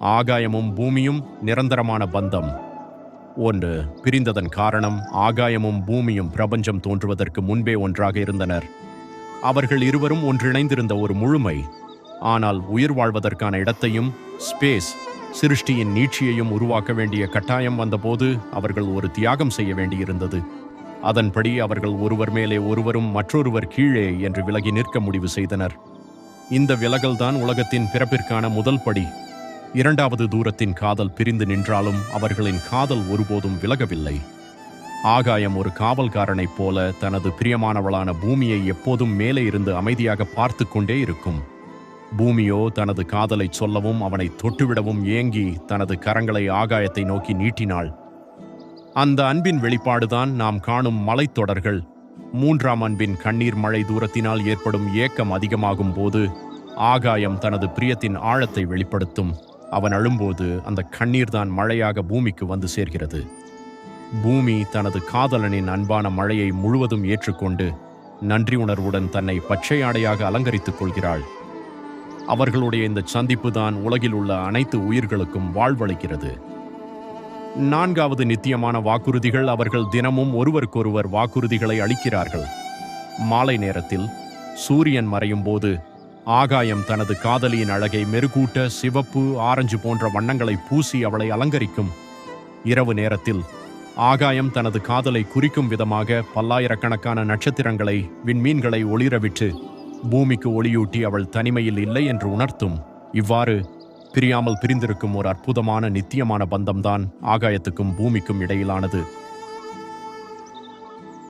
ஆகாயமும் பூமியும் நிரந்தரமான பந்தம். ஒன்று பிரிந்ததன் காரணம் ஆகாயமும் பூமியும் பிரபஞ்சம் தோன்றுவதற்கு முன்பே ஒன்றாக இருந்தனர். அவர்கள் இருவரும் ஒன்றிணைந்திருந்த ஒரு முழுமை. ஆனால் உயிர் வாழ்வதற்கான இடத்தையும் ஸ்பேஸ் சிருஷ்டியின் நீட்சியையும் உருவாக்க வேண்டிய கட்டாயம் வந்தபோது அவர்கள் ஒரு தியாகம் செய்ய வேண்டியிருந்தது. அதன்படி அவர்கள் ஒருவர் மேலே ஒருவரும் மற்றொருவர் கீழே என்று விலகி நிற்க முடிவு செய்தனர். இந்த விலகல்தான் உலகத்தின் பிறப்பிற்கான முதல் படி. இரண்டாவது தூரத்தின் காதல் பிரிந்து நின்றாலும் அவர்களின் காதல் ஒருபோதும் விலகவில்லை. ஆகாயம் ஒரு காவல்காரனைப் போல தனது பிரியமானவளான பூமியை எப்போதும் மேலே இருந்து அமைதியாக பார்த்து கொண்டே இருக்கும். பூமியோ தனது காதலை சொல்லவும் அவனை தொட்டுவிடவும் ஏங்கி தனது கரங்களை ஆகாயத்தை நோக்கி நீட்டினாள். அந்த அன்பின் வெளிப்பாடுதான் நாம் காணும் மலைத்தொடர்கள். மூன்றாம் அன்பின் கண்ணீர் மழை தூரத்தினால் ஏற்படும் ஏக்கம் அதிகமாகும் போது ஆகாயம் தனது பிரியத்தின் ஆழத்தை வெளிப்படுத்தும். அவன் அழும்போது அந்த கண்ணீர்தான் மழையாக பூமிக்கு வந்து சேர்கிறது. பூமி தனது காதலனின் அன்பான மழையை முழுவதும் ஏற்றுக்கொண்டு நன்றி உணர்வுடன் தன்னை பச்சை ஆடையாக அலங்கரித்துக் கொள்கிறாள். அவர்களுடைய இந்த சந்திப்பு தான் உலகில் உள்ள அனைத்து உயிர்களுக்கும் வாழ்வளிக்கிறது. நான்காவது நித்தியமான வாக்குறுதிகள் அவர்கள் தினமும் ஒருவருக்கொருவர் வாக்குறுதிகளை அளிக்கிறார்கள். மாலை நேரத்தில் சூரியன் மறையும் போது ஆகாயம் தனது காதலியின் அழகை மெருகூட்ட சிவப்பு ஆரஞ்சு போன்ற வண்ணங்களை பூசி அவளை அலங்கரிக்கும். இரவு நேரத்தில் ஆகாயம் தனது காதலை குறிக்கும் விதமாக பல்லாயிரக்கணக்கான நட்சத்திரங்களை விண்மீன்களை ஒளிரவிட்டு பூமிக்கு ஒளியூட்டி அவள் தனிமையில் இல்லை என்று உணர்த்தும். இவ்வாறு பிரியாமல் பிரிந்திருக்கும் ஒரு அற்புதமான நித்தியமான பந்தம்தான் ஆகாயத்துக்கும் பூமிக்கும் இடையிலானது.